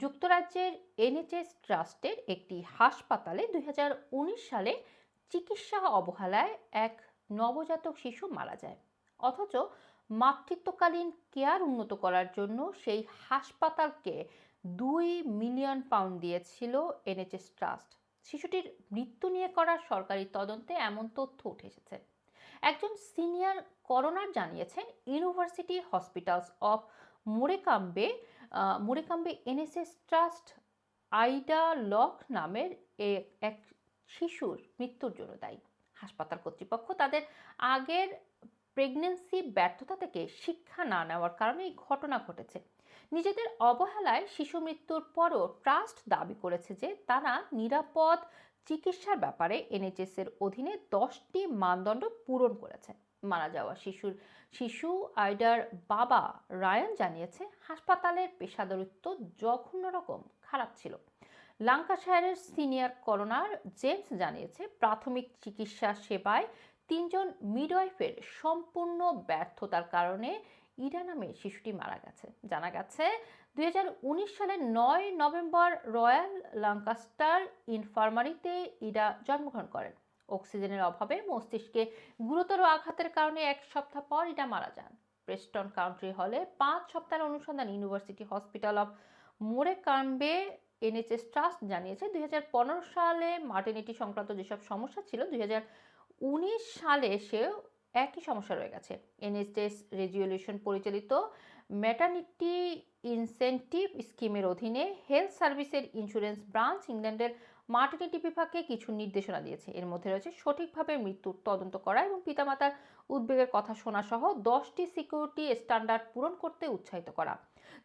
যুক্তরাজ্যের এনএচএস ট্রাস্টের একটি হাসপাতালে দুই হাজার উনিশ সালে চিকিৎসা অবহেলায় এক নবজাতক শিশু মারা যায়। অথচ মাতৃত্বকালীন কেয়ার উন্নত করার জন্য সেই হাসপাতালকে দুই মিলিয়ন পাউন্ড দিয়েছিল এনএচএস ট্রাস্ট। শিশুটির মৃত্যু নিয়ে করা সরকারি তদন্তে এমন তথ্য উঠে এসেছে। একজন সিনিয়র করোনার জানিয়েছেন, University Hospitals of Morecambe Morecambe NHS Trust Ida Lock নামের এক শিশুর মৃত্যুর জন্য দায়ী। হাসপাতাল কর্তৃপক্ষ তাদের আগের প্রেগনেন্সি ব্যর্থতা থেকে শিক্ষা না নেওয়ার কারণে এই ঘটনা ঘটেছে। নিজেদের অবহেলায় শিশু মৃত্যুর পরও ট্রাস্ট দাবি করেছে যে তারা নিরাপদ চিকিৎসার ব্যাপারে এনএচএস এর অধীনে দশটি মানদণ্ড পূরণ করেছে। মারা যাওয়া। শিশুর, শিশু আইডার বাবা রায়ান জানিয়েছে, হাসপাতালের পেশাদারিত্ব জঘন্য রকম, খারাপ ছিল। লাঙ্কাশায়ারের সিনিয়র করোনার জেমস জানিয়েছে, প্রাথমিক চিকিৎসা সেবায় তিনজন মিডওয়াইফের সম্পূর্ণ ব্যর্থতার কারণে ইরা নামে শিশুটি মারা গেছে। জানা গেছে, দুই হাজার উনিশ সালের নয় নভেম্বর রয়্যাল লাঙ্কাস্টার ইনফার্মারিতে ইরা জন্মগ্রহণ করেন। অক্সিজেনের অভাবে মস্তিষ্কে গুরুতর আঘাতের কারণে এক সপ্তাহ পর ইরা মারা যান। প্রেস্টন কাউন্ট্রি হলে পাঁচ সপ্তাহের অনুসন্ধান ইউনিভার্সিটি হসপিটাল অফ মোরে কাম্বে এনএচএস ট্রাস্ট জানিয়েছে, দুই হাজার পনেরো সালে মার্টিনিটি সংক্রান্ত যেসব সমস্যা ছিল, দুই হাজার উনিশ সালে সেও একই সমস্যা রয়ে গেছে। এনএচএস রেজুলেশন পরিচালিত ম্যাটার্নিটি ইনসেন্টিভ স্কিমের অধীনে হেলথ সার্ভিসের ইন্স্যুরেন্স ব্রাঞ্চ ইংল্যান্ডের মার্টিনিটি বিভাগকে কিছু নির্দেশনা দিয়েছে। এর মধ্যে রয়েছে সঠিকভাবে মৃত্যুর তদন্ত করা এবং পিতামাতার উদ্বেগের কথা শোনা সহ দশটি সিকিউরিটি স্ট্যান্ডার্ড পূরণ করতে উৎসাহিত করা।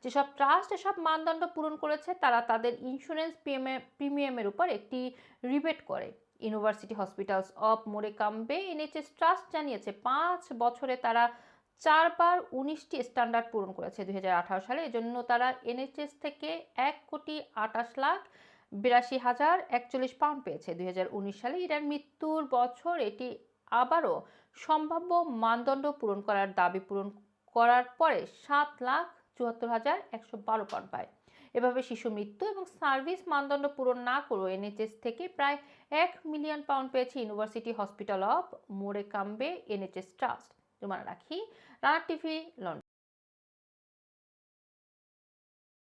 যেসব ট্রাস্ট এসব মানদণ্ড পূরণ করেছে, তারা তাদের ইন্স্যুরেন্স প্রিমিয়ামের উপর একটি রিবেট করে। University Hospitals of Morecambe NHS Trust জানিয়েছে, পাঁচ বছরে তারা চারবার উনিশটি স্ট্যান্ডার্ড পূরণ করেছে দুই সালে। এজন্য তারা এনএচএস থেকে এক কোটি আটাশ লাখ বিরাশি হাজার একচল্লিশ পাউন্ড পেয়েছে। দু হাজার উনিশ সালে ইরার মৃত্যুর বছর এটি আবারও সম্ভাব্য মানদণ্ড পূরণ করার দাবি পূরণ করার পরে সাত লাখ চুয়াত্তর হাজার একশো বারো পাউন্ড পায়। এভাবে শিশু মৃত্যু এবং সার্ভিস মানদণ্ড পূরণ না করেও এনএচএস থেকে প্রায় এক মিলিয়ন পাউন্ড পেয়েছে University Hospital of Morecambe NHS Trust. তোমার রাখি। Rana TV London.